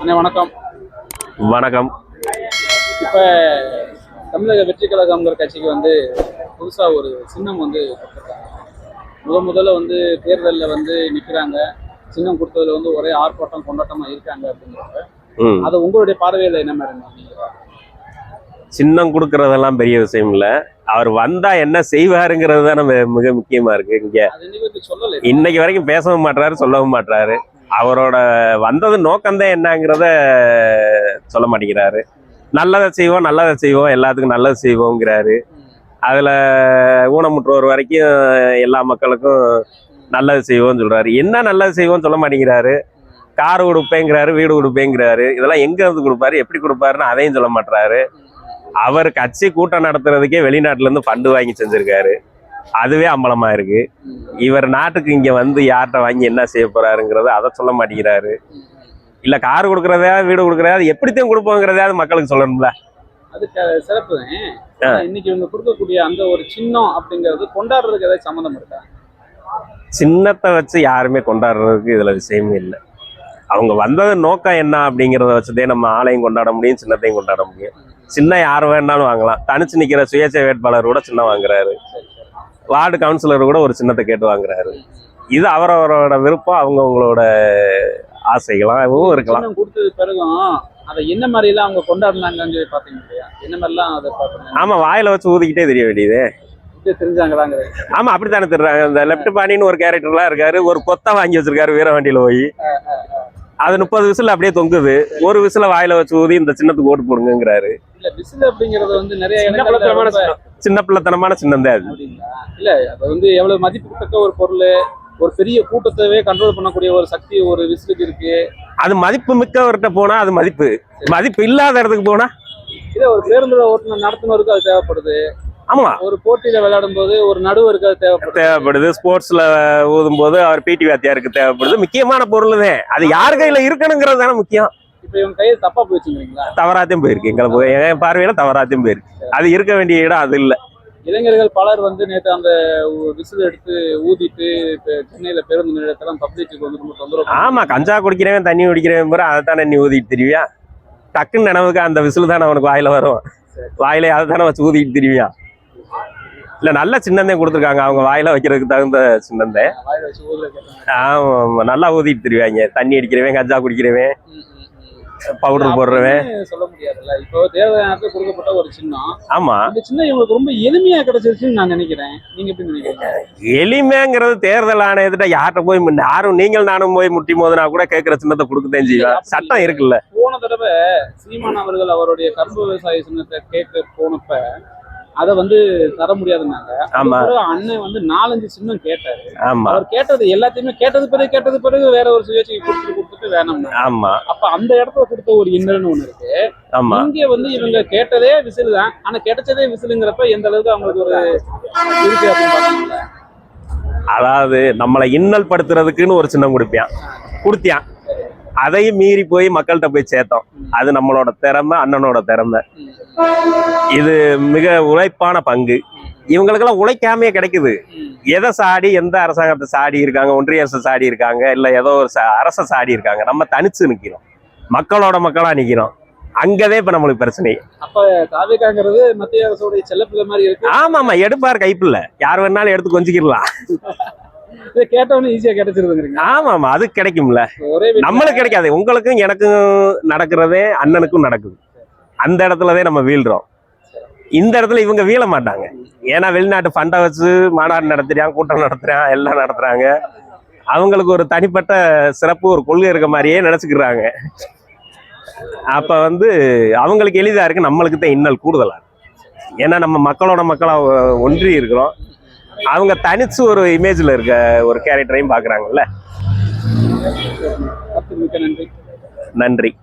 அண்ணே வணக்கம். வணக்கம். இப்போ தமிழக வெற்றி கழகம்ங்கிற கட்சிக்கு வந்து புதுசாக ஒரு சின்னம் வந்து கொடுத்துருக்காங்க. முத முதல்ல வந்து தேர்தலில் வந்து நிற்கிறாங்க சின்னம் கொடுத்ததுல வந்து ஒரே ஆர்ப்பாட்டம் கொண்டாட்டமாக இருக்காங்க அப்படிங்கிறப்ப அது உங்களுடைய பார்வையில் என்ன மாதிரி? சின்னம் கொடுக்கறதெல்லாம் பெரிய விஷயம் இல்ல. அவர் வந்தா என்ன செய்வாருங்கிறது தான் நம்ம மிக முக்கியமா இருக்கு இங்க. இன்னைக்கு வரைக்கும் பேசவும் மாட்டாரு சொல்லவும் மாட்டாரு அவரோட வந்தது நோக்கம்தான் என்னங்கிறத சொல்ல மாட்டேங்கிறாரு. நல்லதை செய்வோம் நல்லதை செய்வோம் எல்லாத்துக்கும் நல்லது செய்வோங்கிறாரு. அதில் ஊனமுற்றோர் வரைக்கும் எல்லா மக்களுக்கும் நல்லது செய்வோம்னு சொல்கிறாரு என்ன நல்லது செய்வோம்னு சொல்ல மாட்டேங்கிறாரு? கார் கொடுப்பேங்கிறாரு வீடு கொடுப்பேங்கிறாரு இதெல்லாம் எங்கே இருந்து கொடுப்பாரு எப்படி கொடுப்பாருன்னு அதையும் சொல்ல மாட்டுறாரு அவர் கட்சி கூட்டம் நடத்துறதுக்கே வெளிநாட்டிலேருந்து ஃபண்டு வாங்கி செஞ்சுருக்காரு. அதுவே அம்பலமா இருக்கு. இவர் நாட்டுக்கு இங்க வந்து யார்கிட்ட வாங்கி என்ன செய்ய போறாருங்கிறத அதை சொல்ல மாட்டேங்கிறாரு. இல்ல கார் கொடுக்கறதா வீடு கொடுக்கறதா எப்படித்தான் கொடுப்போங்கிறதாவது மக்களுக்கு சொல்லணும்ல. அது க- சிறப்பு. இன்னைக்கு இவங்க கொடுக்கக்கூடிய அந்த ஒரு சின்னம் அப்படிங்கிறது கொண்டாடுறதுக்கு ஏதாவது சம்மந்தம் இருக்கா? சின்னத்தை வச்சு யாருமே கொண்டாடுறதுக்கு இதுல விஷயமே இல்லை. அவங்க வந்தது நோக்கம் என்ன அப்படிங்கிறத வச்சுதே நம்ம ஆளையும் கொண்டாட முடியும் சின்னத்தையும் கொண்டாட முடியும். சின்ன யார் வேணாலும் வாங்கலாம். தனிச்சு நிக்கிற சுயேட்சை வேட்பாளர் கூட சின்னம் வாங்குறாரு. வார்டு கவுன்சிலர் கூட ஒரு சின்னத்தை கேட்டு வாங்குறாரு. இது அவரவரோட விருப்பம் அவங்கவுங்களோட ஆசைகளாகவும் இருக்கலாம். கொடுத்தது பிறகும் அதை என்ன மாதிரி எல்லாம் அவங்க கொண்டாடினாங்கன்னு சொல்லி இல்லையா? என்ன மாதிரிலாம் அதை பாத்தீங்க ஆமா வாயில வச்சு ஊதிக்கிட்டே தெரிய வேண்டியது. ஆமா அப்படித்தானே தெரிறாங்க. இந்த லெப்ட் பாணின்னு ஒரு கேரக்டர்லாம் இருக்காரு ஒரு கொத்தை வாங்கி வச்சிருக்காரு வீரவண்டியில போய். அது முப்பது விசில் அப்படியே தொங்குது. ஒரு விசில வாயில வச்சு ஊதி இந்த சின்னத்துக்கு ஓட்டு போடுங்கிறாரு இல்ல விசில் அப்படிங்கறது வந்து நிறைய இடங்கள்ல ரொம்ப- சின்ன பிள்ளைத்தனமான சின்னம் தான் அது? இல்ல அது வந்து எவ்வளவு மதிப்புத்தக்க ஒரு பொருள் ஒரு பெரிய கூட்டத்தவே கண்ட்ரோல் பண்ணக்கூடிய ஒரு சக்தி ஒரு விசிலுக்கு இருக்கு. அது மதிப்பு மிக்கவர்கிட்ட போனா அது மதிப்பு. மதிப்பு இல்லாத இடத்துக்கு போனா? இல்ல ஒரு பேருந்துல ஓட்டுநர் நடத்துனருக்கு அது தேவைப்படுது. ஆமா. ஒரு போட்டியில விளையாடும் போது ஒரு நடுவருக்கு தேவைப்படுது. தேவைப்படுது. ஸ்போர்ட்ஸ்ல ஊதும் போது அவர் பிடி வாத்தியாருக்கு தேவைப்படுது. முக்கியமான பொருள் தான் அது யார் கையில இருக்கணுங்கிறது தானே முக்கியம். இப்ப இவங்க கையில் தப்பா போயிடுச்சுங்களா தவறாத்தையும் போயிருக்கு. எங்களை என் பார்வையில தவறாத்தையும் போயிருக்கு. அது இருக்க வேண்டிய இடம் அது இல்ல. இளைஞர்கள் பலர் வந்து நேற்று அந்த விசில் எடுத்து ஊதிட்டு சென்னையில பேருந்து நிலையத்தெல்லாம் பப்ளிக்கு வந்து ரொம்ப தொந்தரவு. ஆமா கஞ்சா குடிக்கிறவன் தண்ணி குடிக்கிறவன் பூரா அதை தானே நீ ஊதிட்டு திரிவியா? டக்குன்னு நினைவுக்கு அந்த விசில் தானே அவனுக்கு வாயில வரும். வாயில அதை தானே வச்சு ஊதிட்டு திரிவியா? இல்ல நல்ல சின்னந்தே கொடுத்துருக்காங்க. அவங்க வாயில வைக்கிறதுக்கு தகுந்த சின்னந்தே. ஆமா நல்லா ஊதிட்டு திரிவாங்க. தண்ணி அடிக்கிறவன் கஞ்சா குடிக்கிறவன். பவுடர் போடுறவன். அப்படின்னு சொல்ல முடியாதுல்ல. இப்போ தேர்தல் நேரத்தில் கொடுக்கப்பட்ட ஒரு சின்னம். ஆமா. அந்த சின்னம் இவங்களுக்கு ரொம்ப எளிமையா கிடைச்சிருச்சுன்னு நான் நினைக்கிறேன். நீங்க எப்படி நினைக்கிறீங்க? எளிமைங்கிறது தேர்தல் ஆணையத்திட்ட யார்கிட்ட போய் யாரும் நீங்கள் நானும் போய் முட்டி மோதினா கூட கேட்கிற சின்னத்தை கொடுக்கத்தான் செய்வேன் சட்டம் இருக்குல்ல. போன தடவை சீமான் அவர்கள் அவருடைய கரும்பு விவசாய சின்னத்தை கேட்க போனப்ப அதை வந்து தர முடியாதுன்னாங்க ஆமா. அண்ணன் வந்து நாலஞ்சு சின்னம் கேட்டாரு. ஆமா. அவர் கேட்டது எல்லாத்தையுமே கேட்டது பிறகு கேட்டது பிறகு வேற ஒரு சுயேட்சைக்கு கொடுத்துட்டு கொடுத்துட்டு வேணாம்னா ஆமா. அப்ப அந்த இடத்துல கொடுத்த ஒரு இன்னல்னு ஒண்ணு இருக்கு. ஆமா. இங்க வந்து இவங்க கேட்டதே விசில் தான். ஆனா கிடைச்சதே விசிலுங்கிறப்ப எந்த அளவுக்கு அவங்களுக்கு ஒரு இருக்கு அப்படின்னு அதாவது நம்மளை இன்னல் படுத்துறதுக்குன்னு ஒரு சின்னம் கொடுப்பியான் கொடுத்தியான் அதையும் மீறி போய் மக்கள்கிட்ட போய் சேர்த்தோம். அது நம்மளோட திறமை அண்ணனோட திறமை. இது மிக உழைப்பான பங்கு. இவங்களுக்கெல்லாம் உழைக்காமையே கிடைக்குது. எதை சாடி எந்த அரசாங்கத்தை சாடி இருக்காங்க ஒன்றிய அரசு சாடி இருக்காங்க இல்ல ஏதோ ஒரு அரசை சாடி இருக்காங்க. நம்ம தனிச்சு நிக்கிறோம். மக்களோட மக்களா நிக்கிறோம். அங்கதே இப்ப நம்மளுக்கு பிரச்சனை. அப்ப தாவேக்காங்கிறது மத்திய அரசோடைய செல்லப்பிள்ளை மாதிரி இருக்கு. ஆமா ஆமா எடுப்பார் கைப்பில்ல யார் வேணாலும் எடுத்து கொஞ்சிக்கிடலாம். இதை ஈஸியா கிடைச்சிருதுங்கிறீங்க. ஆமா ஆமா அது கிடைக்கும்ல. ஒரே வீட்டுல நம்மளுக்கு கிடைக்காது. உங்களுக்கும் எனக்கும் நடக்கிறதே அண்ணனுக்கும் நடக்குது. அந்த இடத்துலதான் நம்ம வீழ்றோம். இந்த இடத்துல இவங்க வீழ மாட்டாங்க. ஏன்னா வெளிநாட்டு ஃபண்டை வச்சு மாநாடு நடத்துறான் கூட்டம் நடத்துறான் எல்லாம் நடத்துறாங்க. அவங்களுக்கு ஒரு தனிப்பட்ட சிறப்பு ஒரு கொள்கை இருக்க மாதிரியே நினைச்சுக்கிறாங்க. அப்ப வந்து அவங்களுக்கு எளிதா இருக்கு நம்மளுக்கு தான் இன்னல் கூடுதலா இருக்கு. ஏன்னா நம்ம மக்களோட மக்களா ஒ- ஒன்றி இருக்கிறோம். அவங்க தனிச்சு ஒரு இமேஜ்ல இருக்க ஒரு கேரக்டரையும் நன்றி. நன்றி.